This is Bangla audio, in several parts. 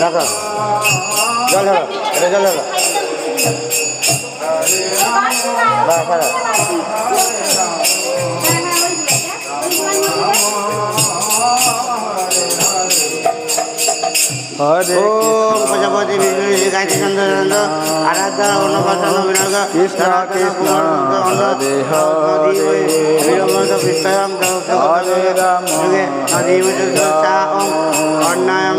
রাখো। জল হলো এটা জল হলো বাহ বাহ। ওম প্রজাপতি বিষ্ণু গায়ত্রী চন্দ্র চন্দ্র আরাধ্যা অন্নপ্রাশন বিনাগ কৃষ্ণ কৃষ্ণ হরে হরে। পৃষ্ঠয়াম হরে রাম। অন্নায়ম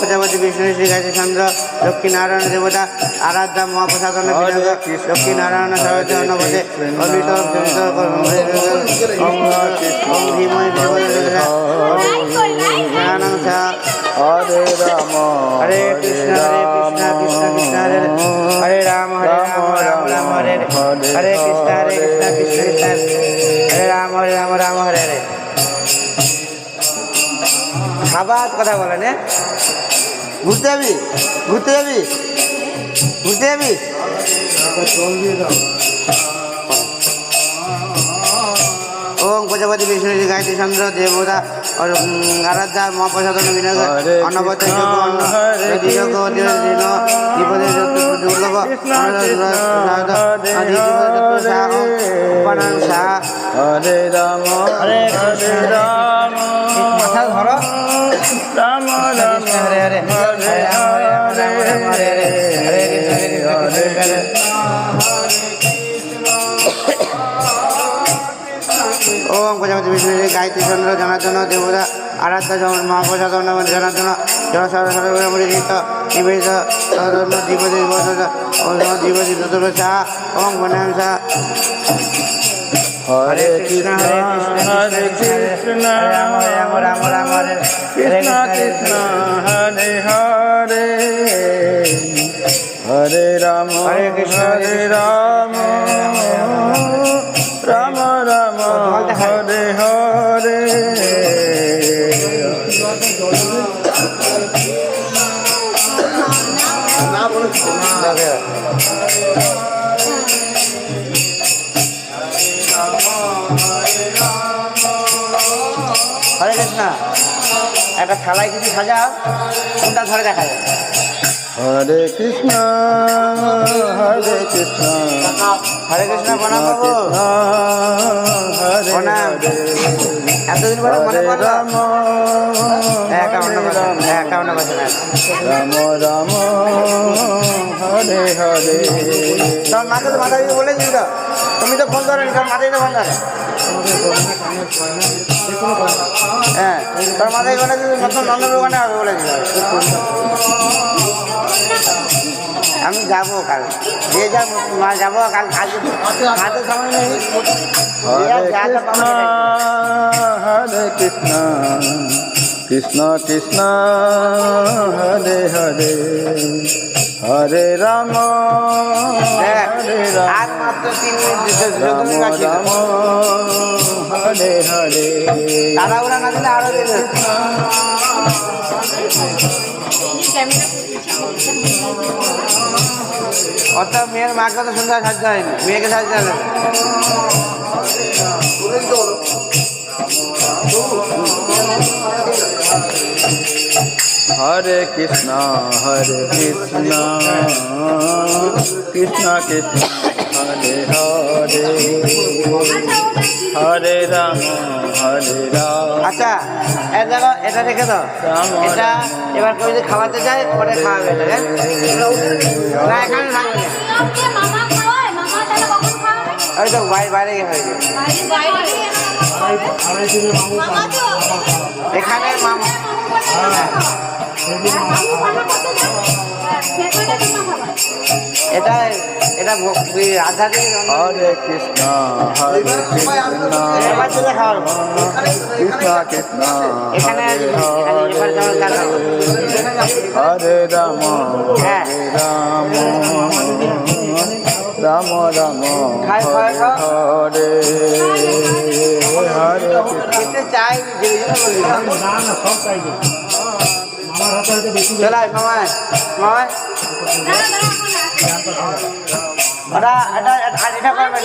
প্রজাপতি বিষ্ণু শ্রী গায়ত্রী চন্দ্র লক্ষ্মী নারায়ণ দেবতা আরাধ্যা মহাপ্রসাদন লক্ষ্মী নারায়ণ সরস্বতী অন্নপদে অমৃত ওম দেবতা হরে রাম হরে কৃষ্ণ হরে কৃষ্ণ কৃষ্ণ কৃষ্ণ হরে রাম হরে রাম রাম রাম হরে হরে কৃষ্ণ হরে কৃষ্ণ কৃষ্ণ কৃষ্ণ হরে রাম হরে রাম রাম হরে হরে খাবার কথা বলেন হ্যাঁ? ঘুরতে যাবি? ঘুরতে যাবি? ঘুরতে যাবি? ওম প্রজাপতি বিষ্ণু গায়ত্রী চন্দ্র দেবতা আরাধ্যা মহাপ্রসাদন বিনয় হরে অন্নপত্র কৃষ্ণ, যোগ্য অন্ন হরে দ্বিযোগ দিন বিপদে দুর্লভ হরে রাম হরে কৃষ্ণ, প্রজাপতি বিষ্ণু গায়ত্রী চন্দ্র জনার্দন দেবতা আরাধ্য মহাপ্রসাদ জনার্দন জনসর সর্বমৃত নিবেদিত দ্বিপদী চতুর্থ শাহ ওম হরে কৃষ্ণ হরে কৃষ্ণ রাম হরে রাম রাম রাম হরে হরে কৃষ্ণ কৃষ্ণ। হরে হরে। হরে রাম হরে কৃষ্ণ, হরে রাম রাম হরে হরে। হরে কৃষ্ণ একটা থালায় কিছু সাজা কোনটা ধরে দেখা যায় হরে কৃষ্ণ হরে কৃষ্ণ হরে কৃষ্ণ প্রণাম হরে প্রণাম। এতদিন পরে মনে পড়ল। রাম একাউন্ন বছর একাউন্ন বছর রাম রাম হরে হরে। তোর মাকে তো মাথা দিয়ে বলেছিস তো। তুমি তো ফোন করেনি তোর মাথায় তো ফোন ধরে। হ্যাঁ তোর মাথায় বলেছিস নতুন নন্দন দোকানে হবে বলেছিল আমি যাব কাল। যে যাব মা যাব কাল কালকে হাতে সময় নেই হরে কৃষ্ণ হরে কৃষ্ণ কৃষ্ণ কৃষ্ণ হরে হরে হরে রাম হরে রাম। হরে হরে। তাড়াহুড়া না দিলে আরও দিলে অর্থাৎ মেয়ের মাকে অত সুন্দর সাজতে হয়নি, মেয়েকে সাজতে হবে। হরে কৃষ্ণ হরে কৃষ্ণ কৃষ্ণ কৃষ্ণ। হরে হরে রাম হরে রাম। আচ্ছা এ দেখো এটা রেখে দাও। এটা এবার কেউ যদি খাওয়াতে যায় পরে খাওয়াবে এটা হ্যাঁ? না এখানে থাকবে ওই তো বাইরে হয়েছে এখানে মাম। মামা এটা এটা জন্ম। হরে কৃষ্ণ হরে কৃষ্ণ। কৃষ্ণ কৃষ্ণ এখানে হরে রাম হ্যাঁ। হরে রাম। রাম রাম খাই, খাই, হরে হরে। হরে কৃষ্ণ। খেতে চাই যে এটা এটা- এটা করবে